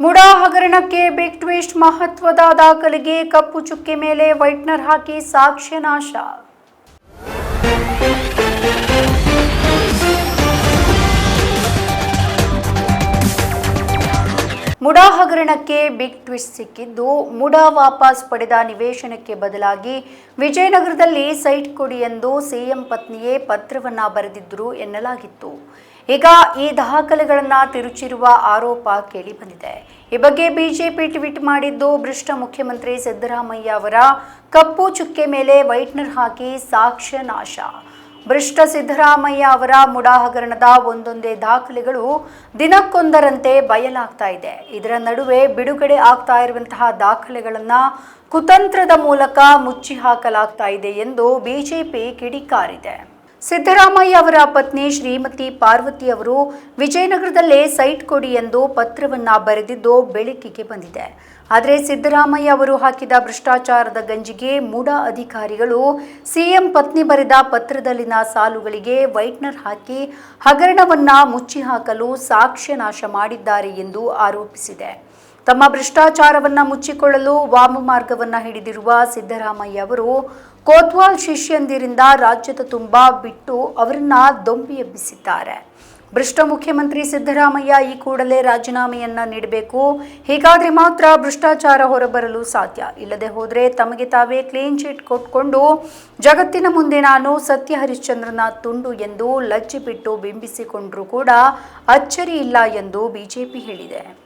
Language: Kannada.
ಮುಡಾ ಹಗರಣಕ್ಕೆ ಬಿಗ್ ಟ್ವಿಸ್ಟ್ ಮಹತ್ವದ ದಾಖಲೆಗೆ ಕಪ್ಪು ಚುಕ್ಕೆ ಮೇಲೆ ವೈಟ್ನರ್ ಹಾಕಿ ಸಾಕ್ಷ್ಯ ನಾಶ ಮುಡಾ ಹಗರಣಕ್ಕೆ ಬಿಗ್ ಟ್ವಿಸ್ಟ್ ಸಿಕ್ಕಿದ್ದು, ಮುಡಾ ವಾಪಸ್ ಪಡೆದ ನಿವೇಶನಕ್ಕೆ ಬದಲಾಗಿ ವಿಜಯನಗರದಲ್ಲಿ ಸೈಟ್ ಕೊಡಿ ಎಂದು ಸಿಎಂ ಪತ್ನಿಯೇ ಪತ್ರವನ್ನ ಬರೆದಿದ್ದರು ಎನ್ನಲಾಗಿತ್ತು. ಈಗ ಈ ದಾಖಲೆಗಳನ್ನ ತಿರುಚಿರುವ ಆರೋಪ ಕೇಳಿಬಂದಿದೆ ಈ ಬಗ್ಗೆ ಬಿಜೆಪಿ ಟ್ವೀಟ್ ಮಾಡಿದ್ದು, ಭ್ರಷ್ಟ ಮುಖ್ಯಮಂತ್ರಿ ಸಿದ್ದರಾಮಯ್ಯ ಅವರ ಕಪ್ಪು ಚುಕ್ಕೆ ಮೇಲೆ ವೈಟ್ನರ್ ಹಾಕಿ ಸಾಕ್ಷ್ಯ ನಾಶ. ಭ್ರಷ್ಟ ಸಿದ್ದರಾಮಯ್ಯ ಅವರ ಮುಡಾ ಹಗರಣದ ಒಂದೊಂದೇ ದಾಖಲೆಗಳು ದಿನಕ್ಕೊಂದರಂತೆ ಬಯಲಾಗ್ತಾ ಇದೆ. ಇದರ ನಡುವೆ ಬಿಡುಗಡೆ ಆಗ್ತಾ ಇರುವಂತಹ ದಾಖಲೆಗಳನ್ನು ಕುತಂತ್ರದ ಮೂಲಕ ಮುಚ್ಚಿ ಹಾಕಲಾಗ್ತಾ ಇದೆ ಎಂದು ಬಿಜೆಪಿ ಕಿಡಿಕಾರಿದೆ. ಸಿದ್ದರಾಮಯ್ಯ ಅವರ ಪತ್ನಿ ಶ್ರೀಮತಿ ಪಾರ್ವತಿ ಅವರು ವಿಜಯನಗರದಲ್ಲೇ ಸೈಟ್ ಕೊಡಿ ಎಂದು ಪತ್ರವನ್ನ ಬರೆದಿದ್ದು ಬೆಳಕಿಗೆ ಬಂದಿದೆ. ಆದರೆ ಸಿದ್ದರಾಮಯ್ಯ ಅವರು ಹಾಕಿದ ಭ್ರಷ್ಟಾಚಾರದ ಗಂಜಿಗೆ ಮೂಡ ಅಧಿಕಾರಿಗಳು ಸಿಎಂ ಪತ್ನಿ ಬರೆದ ಪತ್ರದಲ್ಲಿನ ಸಾಲುಗಳಿಗೆ ವೈಟ್ನರ್ ಹಾಕಿ ಹಗರಣವನ್ನ ಮುಚ್ಚಿ ಹಾಕಲು ಸಾಕ್ಷ್ಯ ನಾಶ ಮಾಡಿದ್ದಾರೆ ಎಂದು ಆರೋಪಿಸಿದೆ. ತಮ್ಮ ಭ್ರಷ್ಟಾಚಾರವನ್ನ ಮುಚ್ಚಿಕೊಳ್ಳಲು ವಾಮ ಮಾರ್ಗವನ್ನ ಹಿಡಿದಿರುವ ಸಿದ್ದರಾಮಯ್ಯ ಅವರು ಕೋತ್ವಾಲ್ ಶಿಷ್ಯಂದಿರಿಂದ ರಾಜ್ಯದ ತುಂಬಾ ಬಿಟ್ಟು ಅವರನ್ನ ದೊಂಬಿ ಎಬ್ಬಿಸಿದ್ದಾರೆ. ಭ್ರಷ್ಟ ಮುಖ್ಯಮಂತ್ರಿ ಸಿದ್ದರಾಮಯ್ಯ ಈ ಕೂಡಲೇ ರಾಜೀನಾಮೆಯನ್ನ ನೀಡಬೇಕು. ಹೀಗಾದ್ರೆ ಮಾತ್ರ ಭ್ರಷ್ಟಾಚಾರ ಹೊರಬರಲು ಸಾಧ್ಯ. ಇಲ್ಲದೆ ಹೋದರೆ ತಮಗೆ ತಾವೇ ಕ್ಲೀನ್ ಚೀಟ್ ಕೊಟ್ಕೊಂಡು ಜಗತ್ತಿನ ಮುಂದೆ ನಾನು ಸತ್ಯ ಹರಿಶ್ಚಂದ್ರನ ತುಂಡು ಎಂದು ಲಜ್ಜೆ ಬಿಟ್ಟು ಬಿಂಬಿಸಿಕೊಂಡರೂ ಕೂಡ ಅಚ್ಚರಿ ಇಲ್ಲ ಎಂದು ಬಿಜೆಪಿ ಹೇಳಿದೆ.